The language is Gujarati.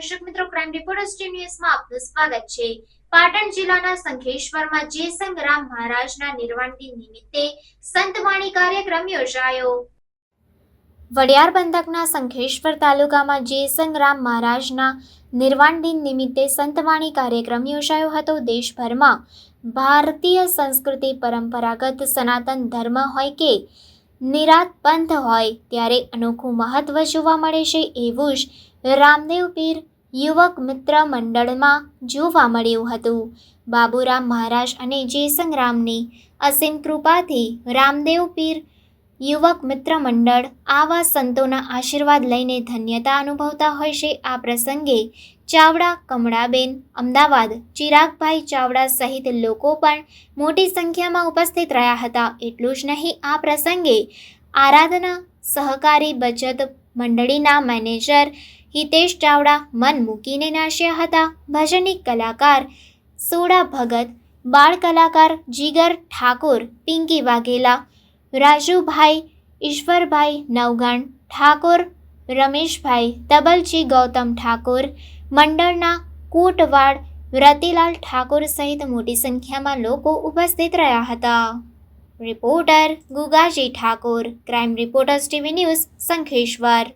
ક્રાઇમ રિપોર્ટર્સ ટીમ ન્યૂઝમાં આપનું સ્વાગત છે. પાટણ જિલ્લાના સંખેશ્વરમાં જયસંગરામ મહારાજના નિર્વાણ દિન નિમિત્તે સંતવાણી કાર્યક્રમ યોજાયો. વડિયાર બંધકના સંખેશ્વર તાલુકામાં જયસંગરામ મહારાજના નિર્વાણ દિન નિમિત્તે સંતવાણી કાર્યક્રમ યોજાયો હતો. દેશભરમાં ભારતીય સંસ્કૃતિ પરંપરાગત સનાતન ધર્મ હોય કે નિરાત પંથ હોય, ત્યારે અનોખું મહત્વ જોવા મળે છે. એવું જ રામદેવ પીર યુવક મિત્ર મંડળમાં જોવા મળ્યું હતું. બાબુરામ મહારાજ અને જયસંગરામની અસીમ કૃપાથી રામદેવ પીર યુવક મિત્ર મંડળ આવા સંતોના આશીર્વાદ લઈને ધન્યતા અનુભવતા હોય છે. આ પ્રસંગે ચાવડા કમળાબેન, અમદાવાદ ચિરાગભાઈ ચાવડા સહિત લોકો પણ મોટી સંખ્યામાં ઉપસ્થિત રહ્યા હતા. એટલું જ નહીં, આ પ્રસંગે આરાધના સહકારી બચત મંડળીના મેનેજર હિતેશ ચાવડા મન મૂકીને નાશ્યા હતા. ભજનિક કલાકાર સોડા ભગત, બાળ કલાકાર જીગર ઠાકોર, પિંકી વાઘેલા, રાજુભાઈ, ઈશ્વરભાઈ નવગણ ઠાકોર, રમેશભાઈ તબલજી, ગૌતમ ઠાકોર, મંડળના કોટવાડ, રતિલાલ ઠાકોર સહિત મોટી સંખ્યામાં લોકો ઉપસ્થિત રહ્યા હતા. Reporter Gugaji Thakor crime reporters TV news Shankheshwar